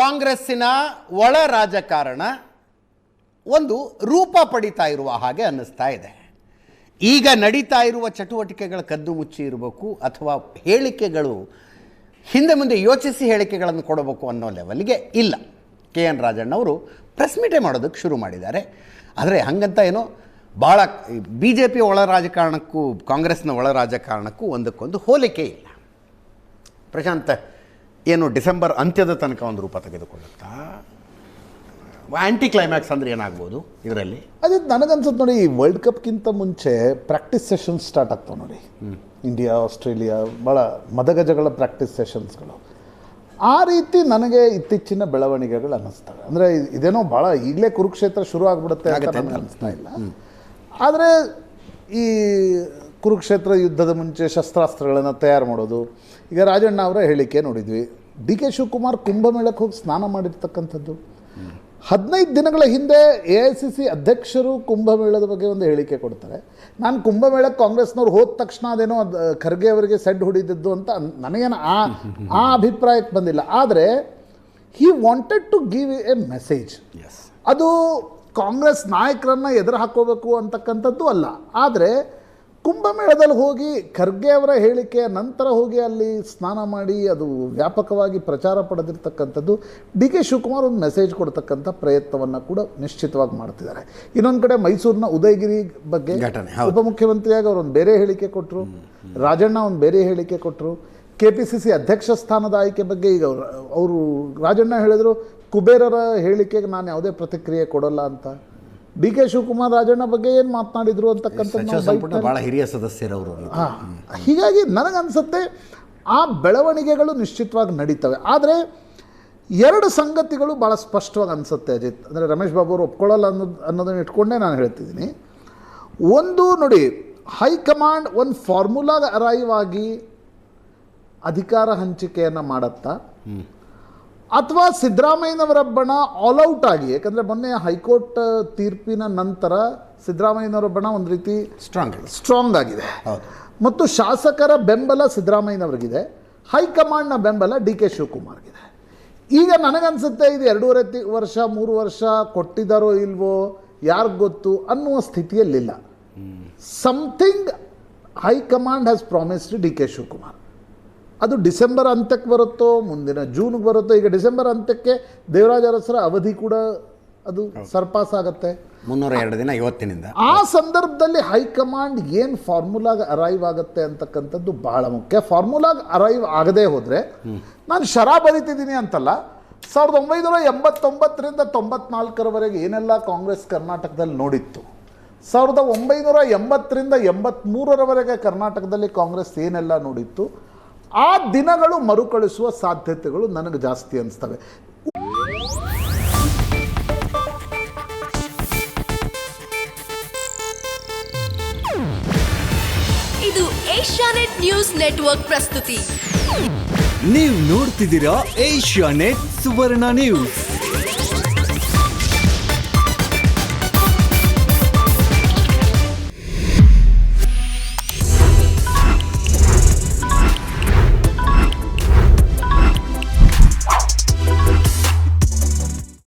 ಕಾಂಗ್ರೆಸ್ಸಿನ ಒಳ ರಾಜಕಾರಣ ಒಂದು ರೂಪ ಪಡಿತಾ ಇರುವ ಹಾಗೆ ಅನ್ನಿಸ್ತಾ ಇದೆ. ಈಗ ನಡೀತಾ ಇರುವ ಚಟುವಟಿಕೆಗಳ ಕದ್ದು ಮುಚ್ಚಿ ಇರಬೇಕು ಅಥವಾ ಹೇಳಿಕೆಗಳು ಹಿಂದೆ ಮುಂದೆ ಯೋಚಿಸಿ ಹೇಳಿಕೆಗಳನ್ನು ಕೊಡಬೇಕು ಅನ್ನೋ ಲೆವೆಲ್ಗೆ ಇಲ್ಲ. ಕೆ ಎನ್ ರಾಜಣ್ಣವರು ಪ್ರೆಸ್ ಮೀಟೇ ಮಾಡೋದಕ್ಕೆ ಶುರು ಮಾಡಿದ್ದಾರೆ. ಆದರೆ ಹಾಗಂತ ಏನೋ ಭಾಳ ಬಿ ಜೆ ಪಿ ಒಳ ರಾಜಕಾರಣಕ್ಕೂ ಕಾಂಗ್ರೆಸ್ನ ಒಳ ರಾಜಕಾರಣಕ್ಕೂ ಒಂದಕ್ಕೊಂದು ಹೋಲಿಕೆ ಇಲ್ಲ. ಪ್ರಶಾಂತ್ ಏನು ಡಿಸೆಂಬರ್ ಅಂತ್ಯದ ತನಕ ಒಂದು ರೂಪ ತೆಗೆದುಕೊಳ್ಳುತ್ತಾ? ಆ್ಯಂಟಿ ಕ್ಲೈಮ್ಯಾಕ್ಸ್ ಅಂದರೆ ಏನಾಗ್ಬೋದು ಇದರಲ್ಲಿ? ಅದೇ ನನಗನ್ಸುತ್ತೆ ನೋಡಿ ಈ ವರ್ಲ್ಡ್ ಕಪ್ಗಿಂತ ಮುಂಚೆ ಪ್ರಾಕ್ಟೀಸ್ ಸೆಷನ್ಸ್ ಸ್ಟಾರ್ಟ್ ಆಗ್ತವೆ ನೋಡಿ. ಇಂಡಿಯಾ ಆಸ್ಟ್ರೇಲಿಯಾ ಭಾಳ ಮದಗಜಗಳ ಪ್ರಾಕ್ಟೀಸ್ ಸೆಷನ್ಸ್ಗಳು ಆ ರೀತಿ ನನಗೆ ಇತ್ತೀಚಿನ ಬೆಳವಣಿಗೆಗಳು ಅನ್ನಿಸ್ತವೆ. ಅಂದರೆ ಇದೇನೋ ಭಾಳ ಈಗಲೇ ಕುರುಕ್ಷೇತ್ರ ಶುರು ಆಗ್ಬಿಡುತ್ತೆ ಅಂತ ನನಗೆ ಅನಿಸ್ತಾ ಇಲ್ಲ. ಆದರೆ ಈ ಕುರುಕ್ಷೇತ್ರ ಯುದ್ಧದ ಮುಂಚೆ ಶಸ್ತ್ರಾಸ್ತ್ರಗಳನ್ನು ತಯಾರು ಮಾಡೋದು. ಈಗ ರಾಜಣ್ಣ ಅವರ ಹೇಳಿಕೆ ನೋಡಿದ್ವಿ. ಡಿ ಕೆ ಶಿವಕುಮಾರ್ ಕುಂಭಮೇಳಕ್ಕೆ ಹೋಗಿ ಸ್ನಾನ ಮಾಡಿರ್ತಕ್ಕಂಥದ್ದು. ಹದಿನೈದು ದಿನಗಳ ಹಿಂದೆ ಎ ಐ ಸಿ ಸಿ ಅಧ್ಯಕ್ಷರು ಕುಂಭಮೇಳದ ಬಗ್ಗೆ ಒಂದು ಹೇಳಿಕೆ ಕೊಡ್ತಾರೆ. ನಾನು ಕುಂಭಮೇಳಕ್ಕೆ ಕಾಂಗ್ರೆಸ್ನವ್ರು ಹೋದ ತಕ್ಷಣ ಅದೇನೋ ಅದ್- ಖರ್ಗೆ ಅವರಿಗೆ ಸೆಡ್ ಹೊಡಿದಿದ್ದು ಅಂತ ನನಗೇನು ಆ ಆ ಅಭಿಪ್ರಾಯಕ್ಕೆ ಬಂದಿಲ್ಲ. ಆದರೆ he wanted to give a message as ಅದು ಕಾಂಗ್ರೆಸ್ ನಾಯಕರನ್ನು ಎದುರು ಹಾಕೋಬೇಕು ಅಂತಕ್ಕಂಥದ್ದು ಅಲ್ಲ. ಆದರೆ ಕುಂಭಮೇಳದಲ್ಲಿ ಹೋಗಿ ಖರ್ಗೆ ಅವರ ಹೇಳಿಕೆಯ ನಂತರ ಹೋಗಿ ಅಲ್ಲಿ ಸ್ನಾನ ಮಾಡಿ ಅದು ವ್ಯಾಪಕವಾಗಿ ಪ್ರಚಾರ ಪಡೆದಿರ್ತಕ್ಕಂಥದ್ದು ಡಿ ಕೆ ಶಿವಕುಮಾರ್ ಒಂದು ಮೆಸೇಜ್ ಕೊಡ್ತಕ್ಕಂಥ ಪ್ರಯತ್ನವನ್ನು ಕೂಡ ನಿಶ್ಚಿತವಾಗಿ ಮಾಡ್ತಿದ್ದಾರೆ. ಇನ್ನೊಂದು ಕಡೆ ಮೈಸೂರಿನ ಉದಯಗಿರಿ ಬಗ್ಗೆ. ಉಪಮುಖ್ಯಮಂತ್ರಿಯಾಗಿ ಅವರು ಒಂದು ಬೇರೆ ಹೇಳಿಕೆ ಕೊಟ್ಟರು ರಾಜಣ್ಣ ಒಂದು ಬೇರೆ ಹೇಳಿಕೆ ಕೊಟ್ಟರು ಕೆ ಪಿ ಸಿ ಸಿ ಅಧ್ಯಕ್ಷ ಸ್ಥಾನದ ಆಯ್ಕೆ ಬಗ್ಗೆ ಈಗ ಅವರು ಅವರು ರಾಜಣ್ಣ ಹೇಳಿದರು ಕುಬೇರರ ಹೇಳಿಕೆಗೆ ನಾನು ಯಾವುದೇ ಪ್ರತಿಕ್ರಿಯೆ ಕೊಡೋಲ್ಲ ಅಂತ. ಡಿ ಕೆ ಶಿವಕುಮಾರ್ ರಾಜಣ್ಣ ಬಗ್ಗೆ ಏನು ಮಾತನಾಡಿದ್ರು ಅಂತಕ್ಕಂಥ ಭಾಳ ಹಿರಿಯ ಸದಸ್ಯರವರು ಹಾಂ. ಹೀಗಾಗಿ ನನಗನ್ಸುತ್ತೆ ಆ ಬೆಳವಣಿಗೆಗಳು ನಿಶ್ಚಿತವಾಗಿ ನಡೀತವೆ. ಆದರೆ ಎರಡು ಸಂಗತಿಗಳು ಭಾಳ ಸ್ಪಷ್ಟವಾಗಿ ಅನಿಸುತ್ತೆ ಅಜಿತ್. ಅಂದರೆ ರಮೇಶ್ ಬಾಬು ಅವರು ಒಪ್ಕೊಳ್ಳಲ್ಲ ಅನ್ನೋದು ಅನ್ನೋದನ್ನು ಇಟ್ಕೊಂಡೇ ನಾನು ಹೇಳ್ತಿದ್ದೀನಿ. ಒಂದು ನೋಡಿ ಹೈಕಮಾಂಡ್ ಒಂದು ಫಾರ್ಮುಲಾಗ ಅರೈವ್ ಆಗಿ ಅಧಿಕಾರ ಹಂಚಿಕೆಯನ್ನು ಮಾಡತ್ತಾ ಅಥವಾ ಸಿದ್ದರಾಮಯ್ಯನವರ ಬಣ ಆಲ್ ಔಟ್ ಆಗಿ ಯಾಕಂದರೆ ಮೊನ್ನೆ ಹೈಕೋರ್ಟ್ ತೀರ್ಪಿನ ನಂತರ ಸಿದ್ದರಾಮಯ್ಯನವರ ಬಣ ಒಂದು ರೀತಿ ಸ್ಟ್ರಾಂಗ್ ಸ್ಟ್ರಾಂಗ್ ಆಗಿದೆ. ಮತ್ತು ಶಾಸಕರ ಬೆಂಬಲ ಸಿದ್ದರಾಮಯ್ಯನವರಿಗಿದೆ ಹೈಕಮಾಂಡ್ನ ಬೆಂಬಲ ಡಿ ಕೆ ಶಿವಕುಮಾರ್ಗಿದೆ. ಈಗ ನನಗನ್ಸುತ್ತೆ ಇದು ಎರಡೂವರೆ ತಿ ವರ್ಷ ಮೂರು ವರ್ಷ ಕೊಟ್ಟಿದ್ದಾರೋ ಇಲ್ವೋ ಯಾರಿಗ್ ಗೊತ್ತು ಅನ್ನುವ ಸ್ಥಿತಿಯಲ್ಲಿಲ್ಲ. Something high command has promised D K Shivakumar. ಅದು ಡಿಸೆಂಬರ್ ಅಂತ್ಯಕ್ಕೆ ಬರುತ್ತೋ ಮುಂದಿನ ಜೂನ್ಗೆ ಬರುತ್ತೋ ಈಗ ಡಿಸೆಂಬರ್ ಅಂತ್ಯಕ್ಕೆ ದೇವರಾಜ ಅರಸರ ಅವಧಿ ಕೂಡ ಅದು ಸರ್ಪಾಸ್ ಆಗುತ್ತೆ. ಮುನ್ನೂರ ಎರಡು ದಿನ ಇವತ್ತಿನಿಂದ ಆ ಸಂದರ್ಭದಲ್ಲಿ ಹೈಕಮಾಂಡ್ ಏನು ಫಾರ್ಮುಲಾಗ ಅರೈವ್ ಆಗುತ್ತೆ ಅಂತಕ್ಕಂಥದ್ದು ಬಹಳ ಮುಖ್ಯ. ಫಾರ್ಮುಲಾಗ ಅರೈವ್ ಆಗದೆ ಹೋದರೆ ನಾನು ಶರಾ ಬರಿತಿದ್ದೀನಿ ಅಂತಲ್ಲ ಸಾವಿರದ ಒಂಬೈನೂರ ಎಂಬತ್ತೊಂಬತ್ತರಿಂದ ತೊಂಬತ್ನಾಲ್ಕರವರೆಗೆ ಏನೆಲ್ಲ ಕಾಂಗ್ರೆಸ್ ಕರ್ನಾಟಕದಲ್ಲಿ ನೋಡಿತ್ತು? ಸಾವಿರದ ಒಂಬೈನೂರ ಎಂಬತ್ತರಿಂದ ಎಂಬತ್ತ್ಮೂರರವರೆಗೆ ಕರ್ನಾಟಕದಲ್ಲಿ ಕಾಂಗ್ರೆಸ್ ಏನೆಲ್ಲ ನೋಡಿತ್ತು? ಆ ದಿನಗಳು ಮರುಕಳಿಸುವ ಸಾಧ್ಯತೆಗಳು ನನಗೆ ಜಾಸ್ತಿ ಅನಿಸ್ತವೆ. ಇದು ಏಷ್ಯಾನೆಟ್ ನ್ಯೂಸ್ ನೆಟ್ವರ್ಕ್ ಪ್ರಸ್ತುತಿ. ನೀವು ನೋಡ್ತಿದ್ದೀರಾ ಏಷ್ಯಾ ನೆಟ್ ಸುವರ್ಣ ನ್ಯೂಸ್.